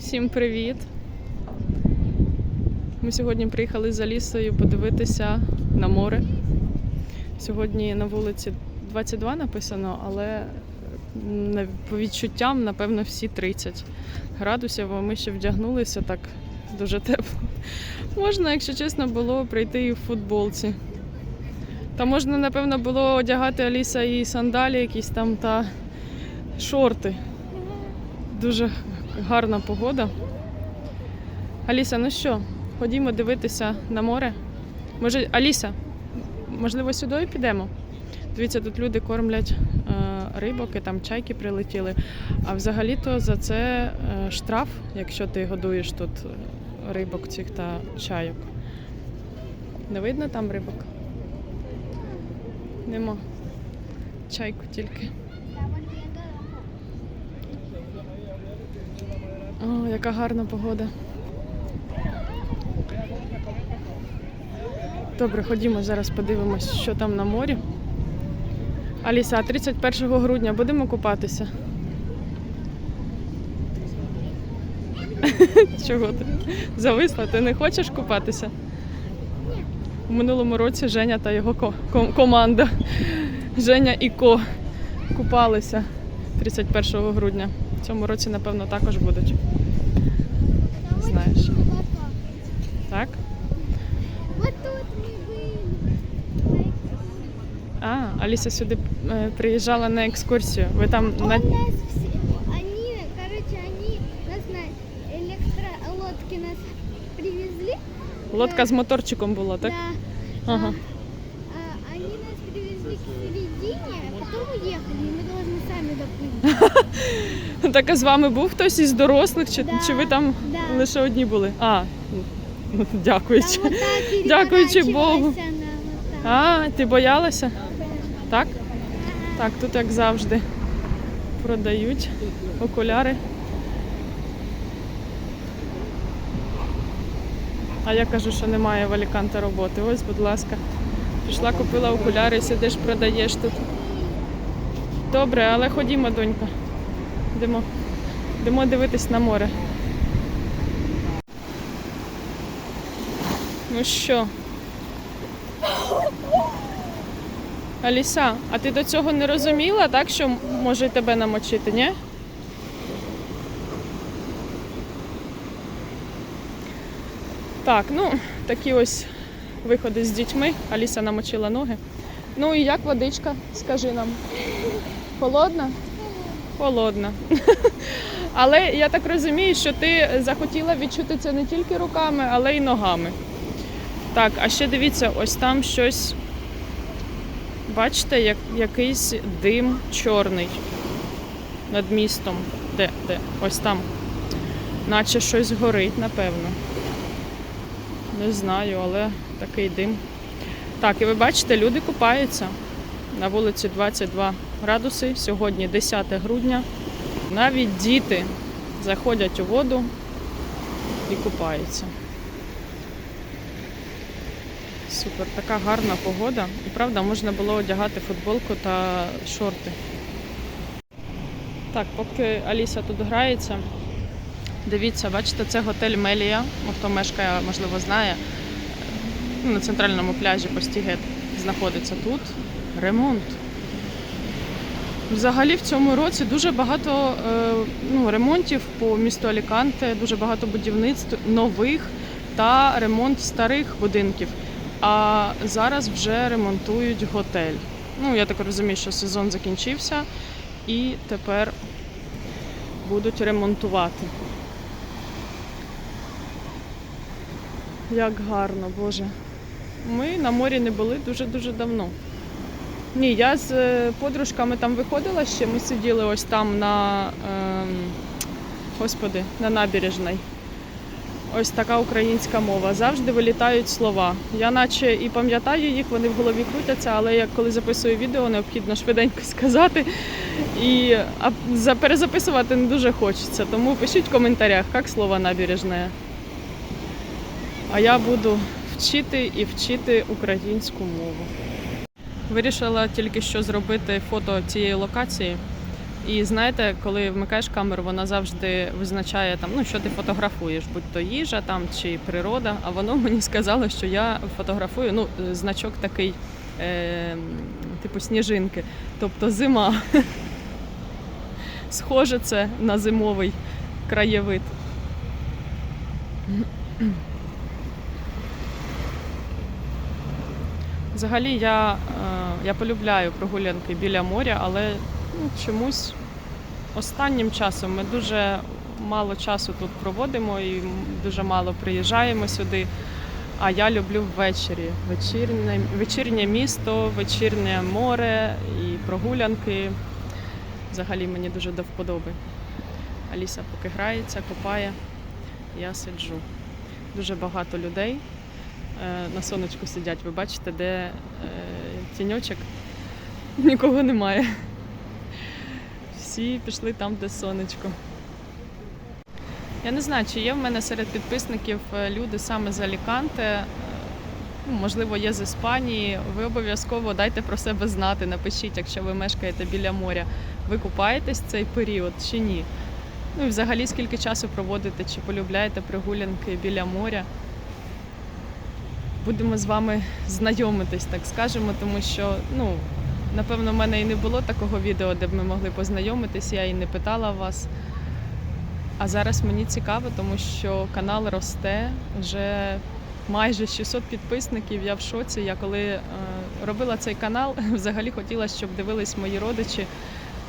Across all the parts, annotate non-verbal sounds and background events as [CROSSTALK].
Всім привіт! Ми сьогодні приїхали за лісою подивитися на море. Сьогодні на вулиці 22 написано, але по відчуттям, напевно, всі 30 градусів, а ми ще вдягнулися так дуже тепло. Можна, якщо чесно, було прийти і в футболці. Та можна, напевно, було одягати Аліса і сандалі якісь там та шорти. Дуже гарна погода. Аліса, ну що, ходімо дивитися на море. Може, Аліса, можливо, сюди підемо? Дивіться, тут люди кормлять е, рибок, і там чайки прилетіли. А взагалі-то за це е, штраф, якщо ти годуєш тут е, рибок цих та чайок. Не видно там рибок? Нема. Чайку тільки. О, яка гарна погода. Добре, ходімо зараз подивимось, що там на морі. Аліса, а 31 грудня будемо купатися? [LAUGHS] Чого ти? Зависла, ти не хочеш купатися? У минулому році Женя та його ко- команда. Женя і Ко купалися 31 грудня. В цьому році, напевно, також будуть. Знаєш. Так? Вот тут мы были. А, Аліса сюди е, приїжджала на екскурсію. Ви там Он на нас все, они, короче, они нас на электролодке нас привезли. лодка з моторчиком була, так? Да. Ага. А, они нас привезли к середине, а потом уехали, и мы должны сами доплыть. [LAUGHS] [LAUGHS] Так а з вами був хтось із дорослих, чи, Да, чи ви там да. лише одні були? А, ну, [LAUGHS] дякуючи. Там вот так [LAUGHS] Дякуючи Богу. вот. А, ти боялася? Так? Так, тут як завжди продають окуляри. А я кажу, що немає в Аліканте роботи. Ось, будь ласка. Пішла, купила окуляри, сидиш, продаєш тут. Добре, але ходімо, донька. Йдемо. Йдемо дивитись на море. Ну що? Аліса, а ти до цього не розуміла, так, що може тебе намочити, ні? Так, ну, такі ось виходи з дітьми. Аліса намочила ноги. Ну і як водичка, скажи нам. Холодна? Холодна. [LAUGHS] Але я так розумію, що ти захотіла відчути це не тільки руками, але й ногами. Так, а ще дивіться, ось там щось Бачите, як, якийсь дим чорний над містом. Де? Де? Ось там. Наче щось горить, напевно. Не знаю, але такий дим. Так, і ви бачите, люди купаються на вулиці 22 градуси. Сьогодні 10 грудня. Навіть діти заходять у воду і купаються. Супер, така гарна погода. І правда, можна було одягати футболку та шорти. Так, поки Аліса тут грається, дивіться, бачите, це готель Мелія. Хто мешкає, можливо, знає. Ну, На центральному пляжі Постігет знаходиться тут. Ремонт. Взагалі в цьому році дуже багато е, ну, ремонтів по місту Аліканте, дуже багато будівництв нових та ремонт старих будинків. А зараз вже ремонтують готель. Ну, я так розумію, що сезон закінчився і тепер будуть ремонтувати. Як гарно, Боже. Ми на морі не були дуже-дуже давно. Ні, я з е, подружками там виходила ще, ми сиділи ось там на, ем, господи, на набережній. Ось така українська мова. Завжди вилітають слова. Я наче і пам'ятаю їх, вони в голові крутяться, але я коли записую відео, необхідно швиденько [LAUGHS] сказати. І а перезаписувати не дуже хочеться. Тому пишіть в коментарях, як слово набережне. А я буду вчити і вчити українську мову. Вирішила тільки що зробити фото цієї локації. І знаєте, коли вмикаєш камеру, вона завжди визначає там, ну що ти фотографуєш, будь то їжа там чи природа. А воно мені сказало, що я фотографую ну, значок такий, е, типу сніжинки, тобто зима. [LAUGHS] Схоже це на зимовий краєвид. Взагалі я, е, я полюбляю прогулянки біля моря, але ну, чомусь останнім часом ми дуже мало часу тут проводимо і дуже мало приїжджаємо сюди. А я люблю ввечері. Вечірнє, вечірнє місто, вечірнє море і прогулянки. Взагалі мені дуже до вподоби. Аліса поки грається, копає, я сиджу. Дуже багато людей е, на сонечку сидять. Ви бачите, де е, тіньочок? [LAUGHS] Нікого немає. Всі пішли там, де сонечко. Я не знаю, чи є в мене серед підписників е, люди саме з Аліканте. е, ну, Можливо, є з Іспанії. Ви обов'язково дайте про себе знати. Напишіть, якщо ви мешкаєте біля моря. Ви купаєтесь цей період чи ні? Ну і взагалі скільки часу проводите, чи полюбляєте прогулянки біля моря? Будемо з вами знайомитись, так скажемо, тому що ну, напевно, в мене і не було такого відео, де б ми могли познайомитись, я і не питала вас. А зараз мені цікаво, тому що канал росте вже майже 600 підписників. Я в шоці. Я коли е, робила цей канал, [LAUGHS] взагалі хотіла, щоб дивились мої родичі,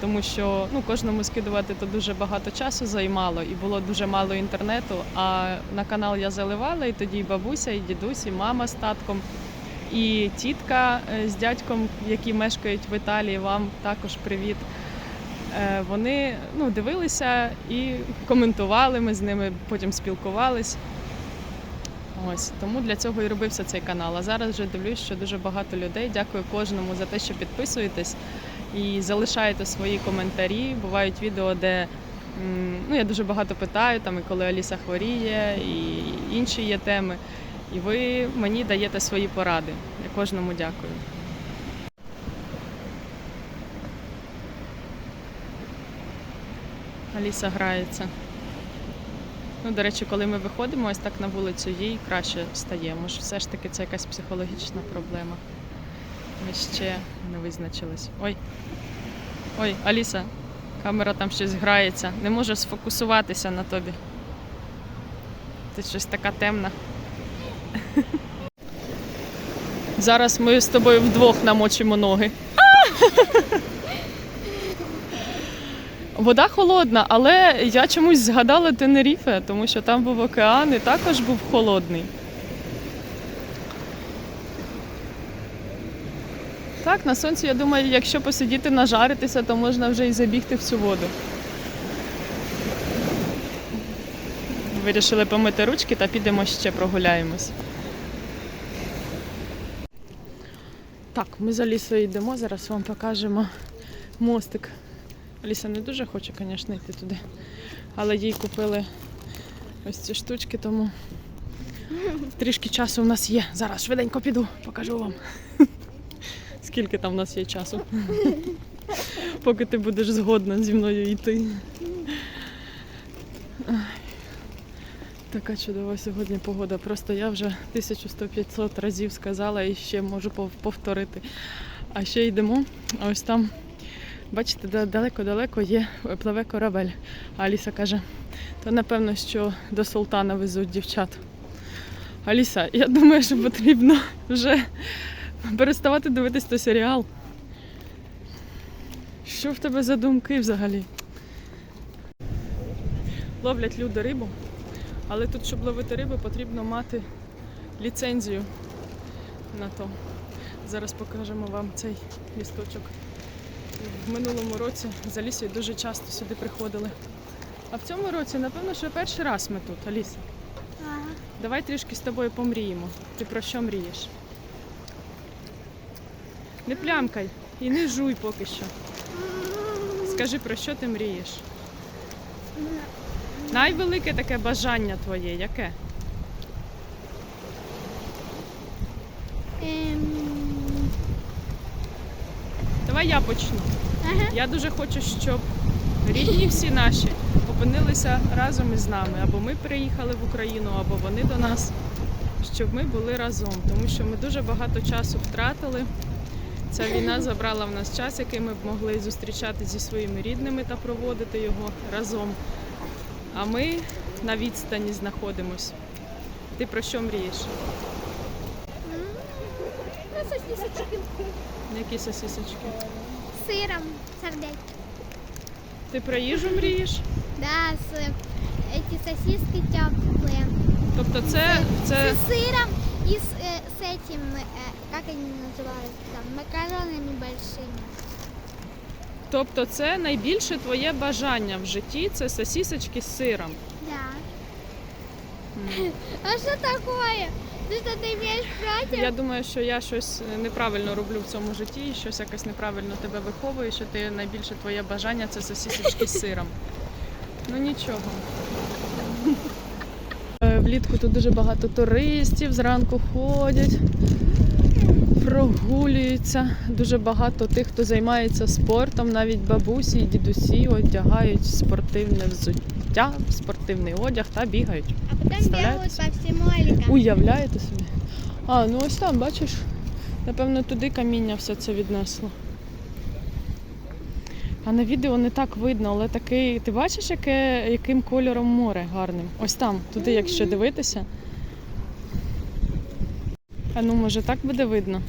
тому що ну, кожному скидувати то дуже багато часу займало і було дуже мало інтернету. А на канал я заливала, і тоді і бабуся, і дідусь, і мама з татком. І тітка е, з дядьком, які мешкають в Італії, вам також привіт. Е, Вони ну, дивилися і коментували. Ми з ними потім спілкувались. Ось тому для цього і робився цей канал. А зараз вже дивлюсь, що дуже багато людей. Дякую кожному за те, що підписуєтесь і залишаєте свої коментарі. Бувають відео, де ну, я дуже багато питаю, там і коли Аліса хворіє, і інші є теми. І ви мені даєте свої поради. Я кожному дякую. Аліса грається. Ну, до речі, коли ми виходимо ось так на вулицю, їй краще стає. Може, все ж таки це якась психологічна проблема. Ми ще не визначились. Ой. Ой, Аліса, камера там щось грається. Не може сфокусуватися на тобі. Ти щось така темна. [LAUGHS] Зараз ми з тобою вдвох намочимо ноги. [LAUGHS] Вода холодна, але я чомусь згадала Тенеріфе, тому що там був океан і також був холодний. Так, на сонці, я думаю, якщо посидіти нажаритися, то можна вже і забігти в цю воду. Вирішили помити ручки та підемо ще прогуляємось. Так, ми за лісою йдемо, зараз вам покажемо мостик. Аліса не дуже хоче, звісно, йти туди. Але їй купили ось ці штучки, тому [LAUGHS] трішки часу у нас є. Зараз швиденько піду, покажу вам. Скільки там в нас є часу. [LAUGHS] Поки ти будеш згодна зі мною йти. Така чудова сьогодні погода. Просто я вже 1100-500 разів сказала і ще можу повторити. А ще йдемо. А ось там Бачите, далеко-далеко є пливе корабель. Аліса каже, то напевно, що до султана везуть дівчат. Аліса, я думаю, що потрібно вже переставати дивитись той серіал. Що в тебе за думки взагалі? Ловлять люди рибу, але тут, щоб ловити рибу, потрібно мати ліцензію на то. Зараз покажемо вам цей лісточок. В минулому році з Алісою дуже часто сюди приходили. А в цьому році, напевно, що перший раз ми тут, Аліса. Ага. Давай трішки з тобою помріємо. Ти про що мрієш? Не плямкай і не жуй поки що. Скажи, про що ти мрієш? Найвелике таке бажання твоє, яке? Ем, Давай я почну. Ага. Я дуже хочу, щоб рідні всі наші опинилися разом із нами. Або ми приїхали в Україну, або вони до нас, щоб ми були разом. Тому що ми дуже багато часу втратили. Ця війна забрала в нас час, який ми б могли зустрічати зі своїми рідними та проводити його разом. А ми на відстані знаходимось. Ти про що мрієш? М, Ну, сосисочки. Які сосисочки? С сыром сардельки. Ти про їжу мрієш? Да, с, эти сосиски теплые. Тобто це, це С сыром и с, э, с этим, э, как они называются, там, макаронами большими. Тобто це найбільше твоє бажання в житті це сосісочки з сиром. Да. М. [LAUGHS] А что такое? Ты что-то имеешь против? Я думаю, що я щось неправильно роблю в цьому житті, і щось якось неправильно тебе виховую, що ти найбільше твоє бажання це сосісочки з сиром. Ну нічого. [LAUGHS] Е, Влітку тут дуже багато туристів, зранку ходять, прогулюються. Дуже багато тих, хто займається спортом, навіть бабусі і дідусі одягають спортивне взуття, спортивний одяг та бігають. А Представляете бегают по всему Аликанту. Уявляєте собі? А, ну ось там, бачиш, напевно, туди каміння все це віднесло. А на відео не так видно, але такий. Ти бачиш, яке, яким кольором море гарним? Ось там, туди, якщо дивитися. А ну, може, так буде видно?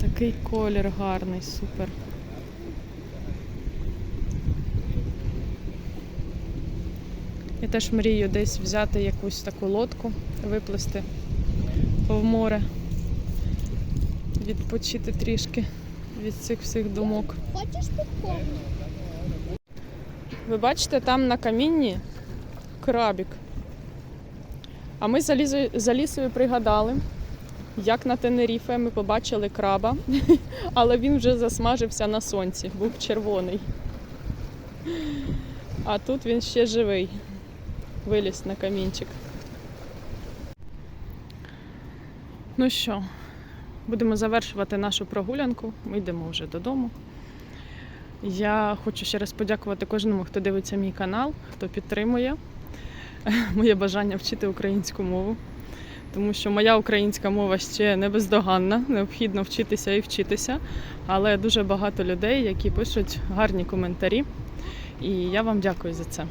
Такий колір гарний, супер. Я теж мрію десь взяти якусь таку лодку, виплисти в море, відпочити трішки від цих всіх думок. Хочешь попкорн? Ви бачите, там на камінні крабік. А ми за лісою пригадали, як на Тенеріфе ми побачили краба, [LAUGHS] але він вже засмажився на сонці, був червоний. А тут він ще живий. Виліз на камінчик. Ну що, будемо завершувати нашу прогулянку. Ми йдемо вже додому. Я хочу ще раз подякувати кожному, хто дивиться мій канал, хто підтримує [LAUGHS] моє бажання вчити українську мову. Тому що моя українська мова ще не бездоганна, необхідно вчитися і вчитися. Але дуже багато людей, які пишуть гарні коментарі. І я вам дякую за це.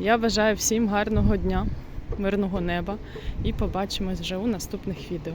Я бажаю всім гарного дня, мирного неба і побачимось вже у наступних відео.